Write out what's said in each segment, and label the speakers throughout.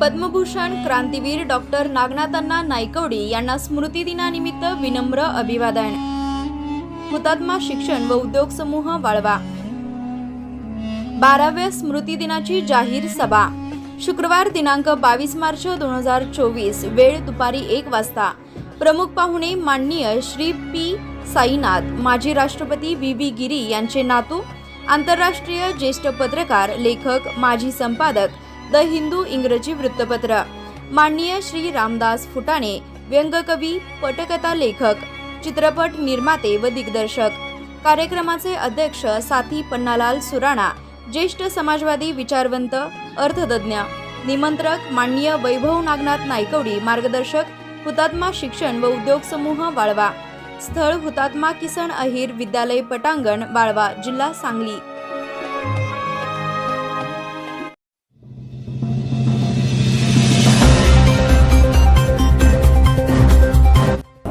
Speaker 1: पद्मभूषण क्रांतीवीर डॉक्टर नागनाथांना नायकवडी यांना स्मृतिदिनानिमित्त विनम्र अभिवादन. हुतात्मा शिक्षण व उद्योग समूह वाळवा. बाराव्या स्मृतिदिनाची जाहीर सभा. शुक्रवार दिनांक बावीस मार्च दोन हजार चोवीस वेळ दुपारी एक वाजता. प्रमुख पाहुणे माननीय श्री पी साईनाथ माजी राष्ट्रपती व्ही व्ही गिरी यांचे नातू आंतरराष्ट्रीय ज्येष्ठ पत्रकार लेखक माजी संपादक द हिंदू इंग्रजी वृत्तपत्र. माननीय श्री रामदास फुटाणे व्यंगकवी पटकथा लेखक चित्रपट निर्माते व दिग्दर्शक. कार्यक्रमाचे अध्यक्ष साथी पन्नालाल सुराणा ज्येष्ठ समाजवादी विचारवंत अर्थतज्ञ निमंत्रक माननीय वैभव नागनाथ नायकवडी मार्गदर्शक हुतात्मा शिक्षण व उद्योग समूह वाळवा. स्थळ हुतात्मा किसन अहिर विद्यालय पटांगण वाळवा जिल्हा सांगली.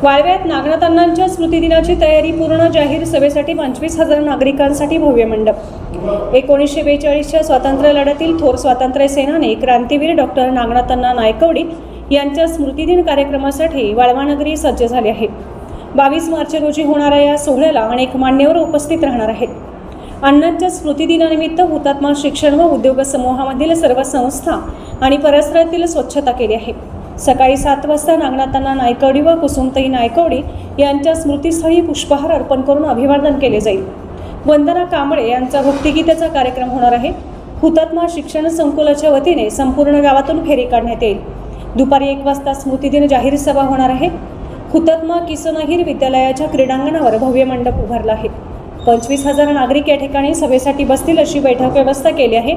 Speaker 2: वाळव्यात नागनाथांनांच्या स्मृतिदिनाची तयारी पूर्ण जाहीर सभेसाठी पंचवीस हजार नागरिकांसाठी भव्य मंडप. एकोणीसशे बेचाळीसच्या स्वातंत्र्य लढ्यातील थोर स्वातंत्र्य सेनानी क्रांतीवीर डॉक्टर नागनाथांना नायकवडी यांच्या स्मृतिदिन कार्यक्रमासाठी वाळवानगरी सज्ज झाली आहे. बावीस मार्च रोजी होणाऱ्या या सोहळ्याला अनेक मान्यवर उपस्थित राहणार आहेत. अण्णांच्या स्मृतिदिनानिमित्त हुतात्मा शिक्षण व उद्योग समूहामधील सर्व संस्था आणि परिसरातील स्वच्छता केली आहे. सकाळी सात वाजता नागनाथांना नायकवडी व कुसुमताई नायकवडी यांच्या स्मृतीस्थळी पुष्पहार अर्पण करून अभिवादन केले जाईल. वंदना कांबळे यांचा भक्तिगीतेचा कार्यक्रम होणार आहे. हुतात्मा शिक्षण संकुलाच्या वतीने संपूर्ण गावातून फेरी काढण्यात येईल. दुपारी एक वाजता स्मृतिदिन जाहीर सभा होणार आहे. हुतात्मा किसनहिर विद्यालयाच्या क्रीडांगणावर भव्य मंडप उभारला आहे. पंचवीस हजार नागरिक या ठिकाणी सभेसाठी बसतील अशी बैठक व्यवस्था केली आहे.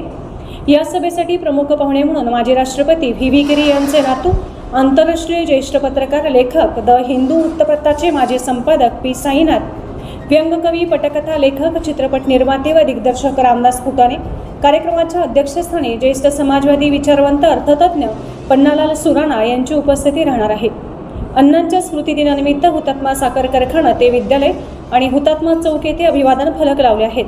Speaker 2: या सभेसाठी प्रमुख पाहुणे म्हणून माजी राष्ट्रपती व्ही व्ही गिरी यांचे नातू आंतरराष्ट्रीय ज्येष्ठ पत्रकार लेखक द हिंदू वृत्तपत्राचे माजी संपादक पी साईनाथ व्यंगकवी पटकथा लेखक चित्रपट निर्माते व दिग्दर्शक रामदास फुटाणे कार्यक्रमाच्या अध्यक्षस्थानी ज्येष्ठ समाजवादी विचारवंत अर्थतज्ञ पन्नालाल सुराणा यांची उपस्थिती राहणार आहे. अण्णांच्या स्मृतिदिनानिमित्त हुतात्मा साखर कारखाना ते विद्यालय आणि हुतात्मा चौक येथे अभिवादन फलक लावले आहेत.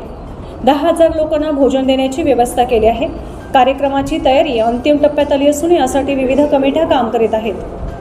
Speaker 2: दहा हजार लोकांना भोजन देण्याची व्यवस्था केली आहे. कार्यक्रमाची तयारी अंतिम टप्प्यात आली असून यासाठी विविध कमिट्या काम करीत आहेत.